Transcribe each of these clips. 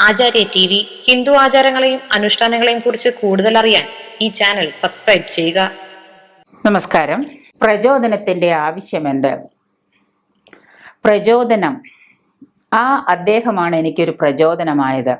ആചാര്യ T V Hindu ആചാരങ്ങളെയും അനുഷ്ഠാനങ്ങളെയും കുറിച്ച് കൂടുതൽ അറിയാൻ ഈ ചാനൽ സബ്സ്ക്രൈബ് ചെയ്യുക. നമസ്കാരം. പ്രചോദനത്തിന്റെ ആവശ്യമെന്ത്? പ്രചോദനം. ആ അദ്ദേഹമാണ് എനിക്കൊരു പ്രചോദനമായത്.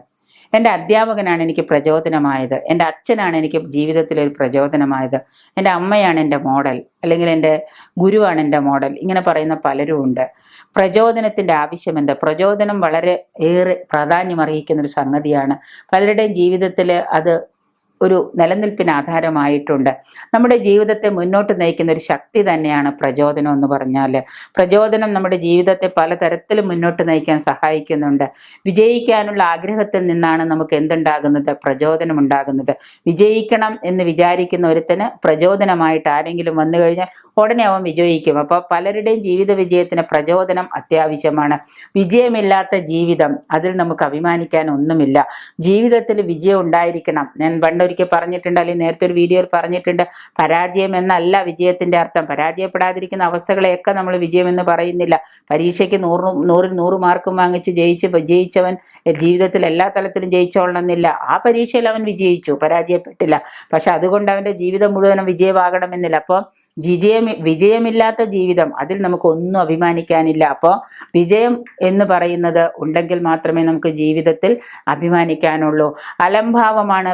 എന്റെ അധ്യാപകനാണ് എനിക്ക് പ്രചോദനമായത്. എന്റെ അച്ഛനാണ് എനിക്ക് ജീവിതത്തിൽ ഒരു പ്രചോദനമായത്. എന്റെ അമ്മയാണ് എന്റെ മോഡൽ അല്ലെങ്കിൽ എന്റെ ഗുരുവാണ് എന്റെ മോഡൽ ഇങ്ങനെ പറയുന്ന പലരും ഉണ്ട്. പ്രചോദനത്തിന്റെ ആവശ്യം എന്താ? പ്രചോദനം വളരെ ഏറെ പ്രാധാന്യം അറിയിക്കുന്ന ഒരു സംഗതിയാണ്. പലരുടെയും ജീവിതത്തിൽ അത് ഒരു നിലനിൽപ്പിന് ആധാരമായിട്ടുണ്ട്. നമ്മുടെ ജീവിതത്തെ മുന്നോട്ട് നയിക്കുന്ന ഒരു ശക്തി തന്നെയാണ് പ്രചോദനം എന്ന് പറഞ്ഞാൽ. പ്രചോദനം നമ്മുടെ ജീവിതത്തെ പലതരത്തിലും മുന്നോട്ട് നയിക്കാൻ സഹായിക്കുന്നുണ്ട്. വിജയിക്കാനുള്ള ആഗ്രഹത്തിൽ നിന്നാണ് നമുക്ക് എന്തുണ്ടാകുന്നത്? പ്രചോദനം ഉണ്ടാകുന്നത്. വിജയിക്കണം എന്ന് വിചാരിക്കുന്ന ഒരുത്തന് പ്രചോദനമായിട്ട് ആരെങ്കിലും വന്നു കഴിഞ്ഞാൽ ഉടനെ അവൻ വിജയിക്കും. അപ്പോൾ പലരുടെയും ജീവിത വിജയത്തിന് പ്രചോദനം അത്യാവശ്യമാണ്. വിജയമില്ലാത്ത ജീവിതം അതിൽ നമുക്ക് അഭിമാനിക്കാൻ ഒന്നുമില്ല. ജീവിതത്തിൽ വിജയം ഉണ്ടായിരിക്കണം. ഞാൻ പണ്ട് ഒരിക്കൽ പറഞ്ഞിട്ടുണ്ട് അല്ലെങ്കിൽ നേരത്തെ ഒരു വീഡിയോയിൽ പറഞ്ഞിട്ടുണ്ട് പരാജയം എന്നല്ല വിജയത്തിന്റെ അർത്ഥം. പരാജയപ്പെടാതിരിക്കുന്ന അവസ്ഥകളെയൊക്കെ നമ്മൾ വിജയമെന്ന് പറയുന്നില്ല. പരീക്ഷയ്ക്ക് നൂറ് നൂറിൽ നൂറ് മാർക്കും വാങ്ങിച്ച് ജയിച്ച് ജയിച്ചവൻ ജീവിതത്തിൽ എല്ലാ തലത്തിലും ജയിച്ചോളണമെന്നില്ല. ആ പരീക്ഷയിൽ അവൻ വിജയിച്ചു പരാജയപ്പെട്ടില്ല. പക്ഷെ അതുകൊണ്ട് അവന്റെ ജീവിതം മുഴുവനും വിജയമാകണമെന്നില്ല. അപ്പോൾ വിജയം വിജയമില്ലാത്ത ജീവിതം അതിൽ നമുക്ക് ഒന്നും അഭിമാനിക്കാനില്ല. അപ്പോൾ വിജയം എന്ന് പറയുന്നത് ഉണ്ടെങ്കിൽ മാത്രമേ നമുക്ക് ജീവിതത്തിൽ അഭിമാനിക്കാനുള്ളൂ. അലംഭാവമാണ്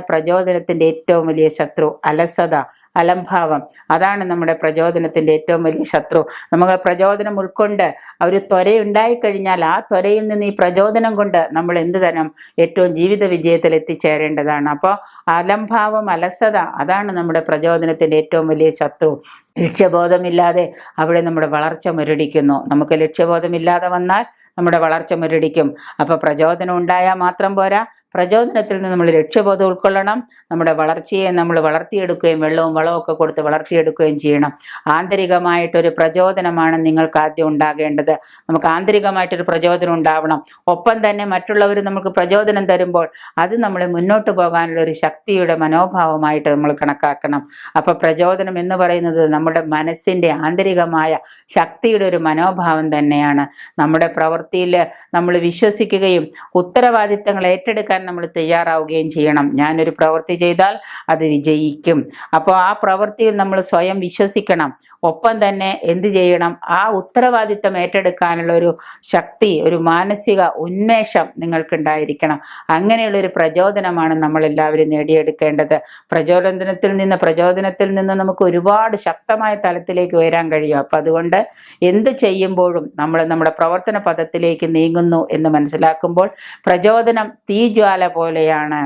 പ്രചോദനത്തിന്റെ ഏറ്റവും വലിയ ശത്രു അലസത അലംഭാവം. അതാണ് നമ്മുടെ പ്രചോദനത്തിന്റെ ഏറ്റവും വലിയ ശത്രു. നമ്മൾ പ്രചോദനം ഉൾക്കൊണ്ട് ഒരു ത്വരയുണ്ടായിക്കഴിഞ്ഞാൽ ആ ത്വരയിൽ നിന്ന് ഈ പ്രചോദനം കൊണ്ട് നമ്മൾ എന്ത് തരം ഏറ്റവും ജീവിത വിജയത്തിൽ എത്തിച്ചേരേണ്ടതാണ്. അപ്പോൾ അലംഭാവം അലസത അതാണ് നമ്മുടെ പ്രചോദനത്തിന്റെ ഏറ്റവും വലിയ ശത്രു. ലക്ഷ്യബോധമില്ലാതെ അവിടെ നമ്മുടെ വളർച്ച മുരടിക്കുന്നു. നമുക്ക് ലക്ഷ്യബോധമില്ലാതെ വന്നാൽ നമ്മുടെ വളർച്ച മുരടിക്കും. അപ്പോൾ പ്രചോദനം ഉണ്ടായാൽ മാത്രം പോരാ. പ്രചോദനത്തിൽ നിന്ന് നമ്മൾ ലക്ഷ്യബോധം ഉൾക്കൊള്ളണം. നമ്മുടെ വളർച്ചയെ നമ്മൾ വളർത്തിയെടുക്കുകയും വെള്ളവും വളവും കൊടുത്ത് വളർത്തിയെടുക്കുകയും ചെയ്യണം. ആന്തരികമായിട്ടൊരു പ്രചോദനമാണ് നിങ്ങൾക്ക് ആദ്യം ഉണ്ടാകേണ്ടത്. നമുക്ക് ആന്തരികമായിട്ടൊരു പ്രചോദനം ഉണ്ടാവണം. ഒപ്പം തന്നെ മറ്റുള്ളവർ നമുക്ക് പ്രചോദനം തരുമ്പോൾ അത് നമ്മളെ മുന്നോട്ട് പോകാനുള്ള ഒരു ശക്തിയുടെ മനോഭാവമായിട്ട് നമ്മൾ കണക്കാക്കണം. അപ്പോൾ പ്രചോദനം എന്ന് പറയുന്നത് നമ്മുടെ മനസ്സിന്റെ ആന്തരികമായ ശക്തിയുടെ ഒരു മനോഭാവം തന്നെയാണ്. നമ്മുടെ പ്രവൃത്തിയിൽ നമ്മൾ വിശ്വസിക്കുകയും ഉത്തരവാദിത്തങ്ങൾ ഏറ്റെടുക്കാൻ നമ്മൾ തയ്യാറാവുകയും ചെയ്യണം. ഞാനൊരു പ്രവൃത്തി ചെയ്താൽ അത് വിജയിക്കും. അപ്പോൾ ആ പ്രവൃത്തിയിൽ നമ്മൾ സ്വയം വിശ്വസിക്കണം. ഒപ്പം തന്നെ എന്ത് ചെയ്യണം? ആ ഉത്തരവാദിത്തം ഏറ്റെടുക്കാനുള്ള ഒരു ശക്തി ഒരു മാനസിക ഉന്മേഷം നിങ്ങൾക്കുണ്ടായിരിക്കണം. അങ്ങനെയുള്ളൊരു പ്രചോദനമാണ് നമ്മളെല്ലാവരും നേടിയെടുക്കേണ്ടത്. പ്രചോദനത്തിൽ നിന്ന് പ്രചോദനത്തിൽ നിന്ന് നമുക്ക് ഒരുപാട് ശക്തമായ തലത്തിലേക്ക് ഉയരാൻ കഴിയും. അപ്പം അതുകൊണ്ട് എന്ത് ചെയ്യുമ്പോഴും നമ്മൾ നമ്മുടെ പ്രവർത്തന പദത്തിലേക്ക് നീങ്ങുന്നു എന്ന് മനസ്സിലാക്കുമ്പോൾ പ്രചോദനം തീജ്വാല പോലെയാണ്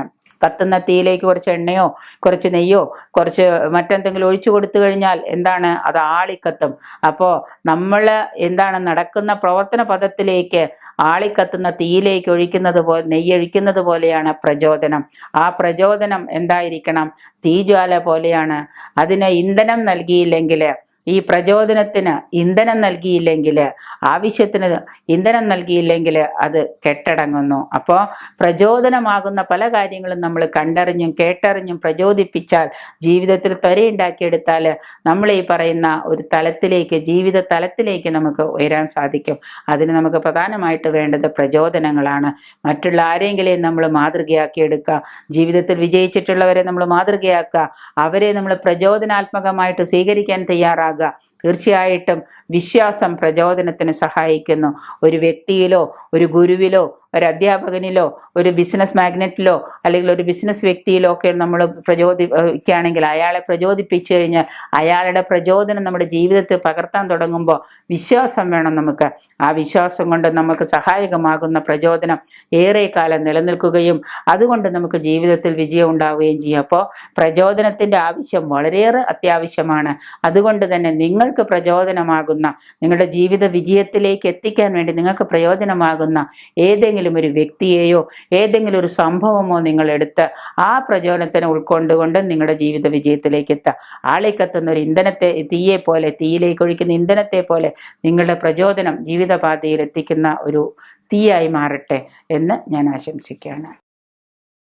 കത്തുന്ന തീയിലേക്ക് കുറച്ച് എണ്ണയോ കുറച്ച് നെയ്യോ കുറച്ച് മറ്റെന്തെങ്കിലും ഒഴിച്ചു കൊടുത്തു കഴിഞ്ഞാൽ എന്താണ്? അത് ആളിക്കത്തും. അപ്പോൾ നമ്മൾ എന്താണ് നടക്കുന്ന പ്രവർത്തന പദത്തിലേക്ക് ആളിക്കത്തുന്ന തീയിലേക്ക് ഒഴിക്കുന്നത് പോലെ നെയ്യൊഴിക്കുന്നത് പോലെയാണ് പ്രചോദനം. ആ പ്രചോദനം എന്തായിരിക്കണം? തീജ്വാല പോലെയാണ്. അതിന് ഇന്ധനം നൽകിയില്ലെങ്കിൽ ഈ പ്രചോദനത്തിന് ഇന്ധനം നൽകിയില്ലെങ്കിൽ ആവശ്യത്തിന് ഇന്ധനം നൽകിയില്ലെങ്കിൽ അത് കെട്ടടങ്ങുന്നു. അപ്പോൾ പ്രചോദനമാകുന്ന പല കാര്യങ്ങളും നമ്മൾ കണ്ടറിഞ്ഞും കേട്ടറിഞ്ഞും പ്രചോദിപ്പിച്ചാൽ ജീവിതത്തിൽ ത്വരയുണ്ടാക്കിയെടുത്താൽ നമ്മൾ ഈ പറയുന്ന ഒരു തലത്തിലേക്ക് ജീവിത തലത്തിലേക്ക് നമുക്ക് ഉയരാൻ സാധിക്കും. അതിന് നമുക്ക് പ്രധാനമായിട്ട് വേണ്ടത് പ്രചോദനങ്ങളാണ്. മറ്റുള്ള ആരെങ്കിലും നമ്മൾ മാതൃകയാക്കി എടുക്കുക ജീവിതത്തിൽ വിജയിച്ചിട്ടുള്ളവരെ നമ്മൾ മാതൃകയാക്കുക അവരെ നമ്മൾ പ്രചോദനാത്മകമായിട്ട് സ്വീകരിക്കാൻ തയ്യാറാകുക തീർച്ചയായിട്ടും വിശ്വാസം പ്രചോദനത്തിന് സഹായിക്കുന്നു. ഒരു വ്യക്തിയിലോ ഒരു ഗുരുവിലോ ഒരു അധ്യാപകനിലോ ഒരു ബിസിനസ് മാഗ്നറ്റിലോ അല്ലെങ്കിൽ ഒരു ബിസിനസ് വ്യക്തിയിലോ ഒക്കെ നമ്മൾ പ്രചോദിക്കുകയാണെങ്കിൽ അയാളെ പ്രചോദിപ്പിച്ചു കഴിഞ്ഞാൽ അയാളുടെ പ്രചോദനം നമ്മുടെ ജീവിതത്തിൽ പകർത്താൻ തുടങ്ങുമ്പോൾ വിശ്വാസം വേണം നമുക്ക്. ആ വിശ്വാസം കൊണ്ട് നമുക്ക് സഹായകമാകുന്ന പ്രചോദനം ഏറെക്കാലം കാലം നിലനിൽക്കുകയും അതുകൊണ്ട് നമുക്ക് ജീവിതത്തിൽ വിജയം ഉണ്ടാവുകയും ചെയ്യും. അപ്പോൾ പ്രചോദനത്തിന്റെ ആവശ്യം വളരെയേറെ അത്യാവശ്യമാണ്. അതുകൊണ്ട് തന്നെ നിങ്ങൾക്ക് പ്രചോദനമാകുന്ന നിങ്ങളുടെ ജീവിത വിജയത്തിലേക്ക് എത്തിക്കാൻ വേണ്ടി നിങ്ങൾക്ക് പ്രയോജനമാകുന്ന ഏതെങ്കിലും ഒരു വ്യക്തിയെയോ ഏതെങ്കിലും ഒരു സംഭവമോ നിങ്ങൾ എടുത്ത് ആ പ്രചോദനത്തിനെ ഉൾക്കൊണ്ടുകൊണ്ട് നിങ്ങളുടെ ജീവിത വിജയത്തിലേക്ക് എത്തുക. ആളിക്കത്തുന്ന ഒരു ഇന്ധനത്തെ തീയെ പോലെ തീയിലേക്ക് ഒഴിക്കുന്ന ഇന്ധനത്തെ പോലെ നിങ്ങളുടെ പ്രചോദനം ജീവിതപാതയിൽ എത്തിക്കുന്ന ഒരു തീയായി മാറട്ടെ എന്ന് ഞാൻ ആശംസിക്കുകയാണ്.